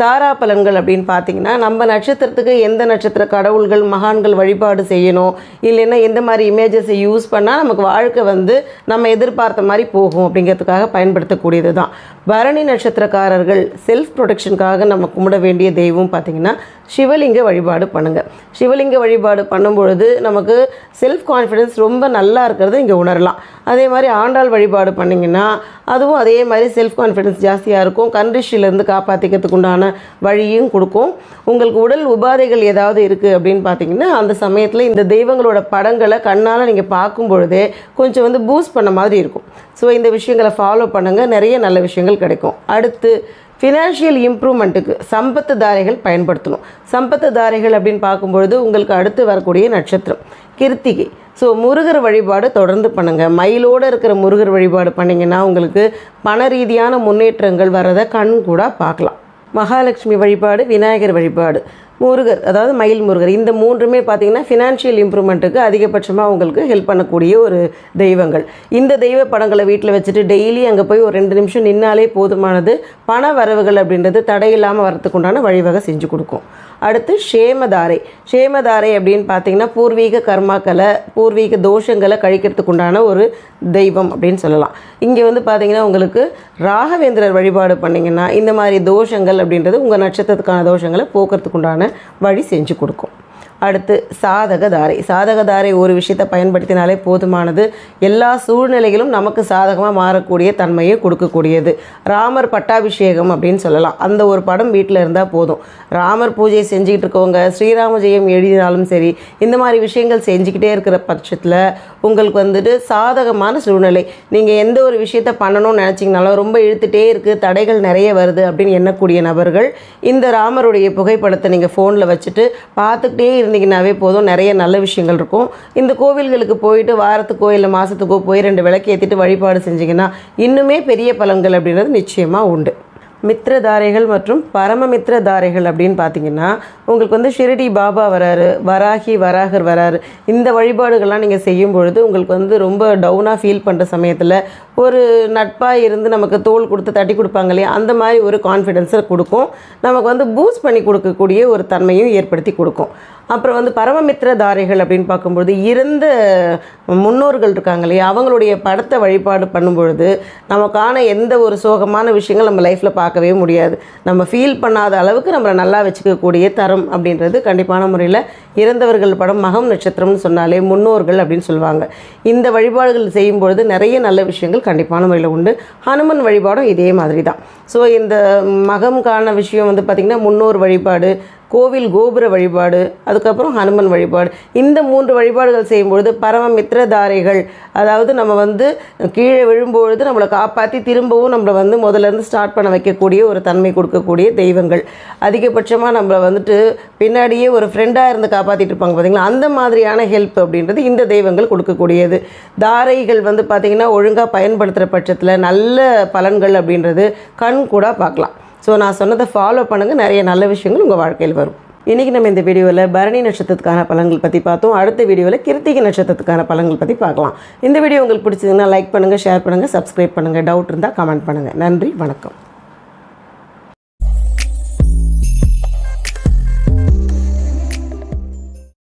தாரா பலன்கள் அப்படின்னு பார்த்தீங்கன்னா நம்ம நட்சத்திரத்துக்கு எந்த நட்சத்திர கடவுள்கள் மகான்கள் வழிபாடு செய்யணும் இல்லைன்னா எந்த மாதிரி இமேஜஸை யூஸ் பண்ணால் நமக்கு வாழ்க்கை வந்து நம்ம எதிர்பார்த்த மாதிரி போகும் அப்படிங்கிறதுக்காக பயன்படுத்தக்கூடியது தான் பரணி நட்சத்திரக்காரர்கள் செல்ஃப் ப்ரொடெக்ஷனுக்காக நம்ம கும்பிட வேண்டிய தெய்வம் பார்த்தீங்கன்னா சிவலிங்க வழிபாடு பண்ணுங்கள் சிவலிங்க வழிபாடு பண்ணும்பொழுது நமக்கு செல்ஃப் கான்ஃபிடென்ஸ் ரொம்ப நல்லா இருக்கிறது இங்கே உணரலாம். அதே மாதிரி ஆண்டாள் வழிபாடு பண்ணிங்கன்னா அதுவும் அதே மாதிரி செல்ஃப் கான்ஃபிடென்ஸ் ஜாஸ்தியாக இருக்கும். கண்டிஷிலேருந்து காப்பாற்றிக்கிறதுக்கு உண்டான வழியும் கொடுக்கும். உங்களுக்கு உடல் உபாதைகள் ஏதாவது இருக்குது அப்படின்னு பார்த்தீங்கன்னா அந்த சமயத்தில் இந்த தெய்வங்களோட படங்களை கண்ணால் நீங்கள் பார்க்கும் பொழுதே கொஞ்சம் வந்து பூஸ்ட் பண்ண மாதிரி இருக்கும். ஸோ இந்த விஷயங்களை ஃபாலோ பண்ணுங்கள் நிறைய நல்ல விஷயங்கள் கிடைக்கும். அடுத்து ஃபினான்ஷியல் இம்ப்ரூவ்மெண்ட்டுக்கு சம்பத்து தாரைகள் பயன்படுத்தணும். சம்பத்து தாரைகள் அப்படின்னு பார்க்கும்பொழுது உங்களுக்கு அடுத்து வரக்கூடிய நட்சத்திரம் கிருத்திகை. ஸோ முருகர் வழிபாடு தொடர்ந்து பண்ணுங்கள் மயிலோடு இருக்கிற முருகர் வழிபாடு பண்ணிங்கன்னா உங்களுக்கு பண ரீதியான முன்னேற்றங்கள் வரதை கண் கூட பார்க்கலாம். மகாலட்சுமி வழிபாடு விநாயகர் வழிபாடு. முருகர் அதாவது மயில் முருகர். இந்த மூன்றுமே பார்த்தீங்கன்னா ஃபினான்ஷியல் இம்ப்ரூவ்மெண்ட்டுக்கு அதிகபட்சமாக உங்களுக்கு ஹெல்ப் பண்ணக்கூடிய ஒரு தெய்வங்கள். இந்த தெய்வ படங்களை வீட்டில் வச்சுட்டு டெய்லி அங்கே போய் ஒரு ரெண்டு நிமிஷம் நின்னாலே போதுமானது பண வரவுகள் அப்படின்றது தடையில்லாமல் வரத்துக்குண்டான வழிவகை செஞ்சு கொடுக்கும். அடுத்து ஷேமதாரை ஷேமதாரை அப்படின்னு பார்த்தீங்கன்னா பூர்வீக கர்மாக்களை பூர்வீக தோஷங்களை கழிக்கிறதுக்கு உண்டான ஒரு தெய்வம் அப்படின்னு சொல்லலாம். இங்கே வந்து பார்த்தீங்கன்னா உங்களுக்கு ராகவேந்திரர் வழிபாடு பண்ணிங்கன்னா இந்த மாதிரி தோஷங்கள் அப்படின்றது உங்கள் நட்சத்திரத்துக்கான தோஷங்களை போக்குறதுக்கு உண்டான வழி செஞ்சு கொடுக்கும். அடுத்து சாதகதாரை. சாதகதாரை ஒரு விஷயத்தை பயன்படுத்தினாலே போதுமானது. எல்லா சூழ்நிலைகளும் நமக்கு சாதகமாக மாறக்கூடிய தன்மையை கொடுக்கக்கூடியது. ராமர் பட்டாபிஷேகம் அப்படின்னு சொல்லலாம். அந்த ஒரு படம் வீட்டில் இருந்தால் போதும். ராமர் பூஜை செஞ்சுக்கிட்டு இருக்கவங்க ஸ்ரீராம ஜெயம் எழுதினாலும் சரி இந்த மாதிரி விஷயங்கள் செஞ்சுக்கிட்டே இருக்கிற பட்சத்தில் உங்களுக்கு வந்துட்டு சாதகமான சூழ்நிலை. நீங்கள் எந்த ஒரு விஷயத்தை பண்ணணும்னு நினச்சிங்கனாலும் ரொம்ப இழுத்துட்டே இருக்குது தடைகள் நிறைய வருது அப்படின்னு எண்ணக்கூடிய நபர்கள் இந்த ராமருடைய புகைப்படத்தை நீங்கள் ஃபோனில் வச்சுட்டு பார்த்துக்கிட்டே இருந்தீங்கன்னாவே போதும். நிறைய நல்ல விஷயங்கள் இருக்கும். இந்த கோவில்களுக்கு போயிட்டு வாரத்துக்கோ இல்லை மாதத்துக்கோ போய் ரெண்டு விளக்கு ஏற்றிட்டு வழிபாடு செஞ்சீங்கன்னா இன்னுமே பெரிய பலன்கள் அப்படின்றது நிச்சயமாக உண்டு. மித்திரதாரைகள் மற்றும் பரமமித்திரதாரைகள் அப்படின்னு பார்த்தீங்கன்னா உங்களுக்கு வந்து ஷிரடி பாபா வராரு வராகி வராகர் வராரு. இந்த வழிபாடுகள்லாம் நீங்கள் செய்யும் பொழுது உங்களுக்கு வந்து ரொம்ப டவுனாக ஃபீல் பண்ணுற சமயத்தில் ஒரு நட்பாக இருந்து நமக்கு தோல் கொடுத்து தட்டி கொடுப்பாங்க இல்லையா? அந்த மாதிரி ஒரு கான்ஃபிடென்ஸை கொடுக்கும். நமக்கு வந்து பூஸ்ட் பண்ணி கொடுக்கக்கூடிய ஒரு தன்மையும் ஏற்படுத்தி கொடுக்கும். அப்புறம் வந்து பரமமித்திரதாரைகள் அப்படின்னு பார்க்கும்பொழுது இருந்த முன்னோர்கள் இருக்காங்க இல்லையா? அவங்களுடைய படத்தை வழிபாடு பண்ணும்பொழுது நமக்கான எந்த ஒரு சோகமான விஷயங்கள் நம்ம லைஃப்பில் பார்க்கவே முடியாது. நம்ம ஃபீல் பண்ணாத அளவுக்கு நம்மளை நல்லா வச்சுக்கக்கூடிய தரம் அப்படின்றது கண்டிப்பான முறையில் இறந்தவர்கள் படம் மகம் நட்சத்திரம்னு சொன்னாலே முன்னோர்கள் அப்படின்னு சொல்லுவாங்க. இந்த வழிபாடுகள் செய்யும்பொழுது நிறைய நல்ல விஷயங்கள் கண்டிப்பான முறையில் உண்டு. ஹனுமன் வழிபாடும் இதே மாதிரி தான் ஸோ இந்த மகம்கான விஷயம் வந்து பார்த்திங்கன்னா முன்னோர் வழிபாடு கோவில் கோபுர வழிபாடு அதுக்கப்புறம் ஹனுமன் வழிபாடு. இந்த மூன்று வழிபாடுகள் செய்யும்பொழுது பரம மித்திரதாரைகள் அதாவது நம்ம வந்து கீழே விழும்பொழுது நம்மளை காப்பாற்றி திரும்பவும் நம்மளை வந்து முதல்ல இருந்து ஸ்டார்ட் பண்ண வைக்கக்கூடிய ஒரு தன்மை கொடுக்கக்கூடிய தெய்வங்கள். அதிகபட்சமாக நம்மளை வந்துட்டு பின்னாடியே ஒரு ஃப்ரெண்டாக இருந்து காப்பாற்றிட்டு இருப்பாங்க பார்த்தீங்களா அந்த மாதிரியான ஹெல்ப் அப்படின்றது இந்த தெய்வங்கள் கொடுக்கக்கூடியது. தாரைகள் வந்து பார்த்திங்கன்னா ஒழுங்காக பயன்படுத்துகிற பட்சத்தில் நல்ல பலன்கள் அப்படின்றது கண் கூட பார்க்கலாம். ஸோ நான் சொன்னதை ஃபாலோ பண்ணுங்கள் நிறைய நல்ல விஷயங்கள் உங்கள் வாழ்க்கையில் வரும். இன்றைக்கி நம்ம இந்த வீடியோவில் பரணி நட்சத்திரத்துக்கான பலன்கள் பற்றி பார்த்தோம். அடுத்த வீடியோவில் கிருத்திகை நட்சத்திரத்துக்கான பலன்கள் பற்றி பார்க்கலாம். இந்த வீடியோ உங்களுக்கு பிடிச்சதுன்னா லைக் பண்ணுங்கள் ஷேர் பண்ணுங்கள் சப்ஸ்கிரைப் பண்ணுங்கள் டவுட் இருந்தால் கமெண்ட் பண்ணுங்கள் நன்றி வணக்கம்.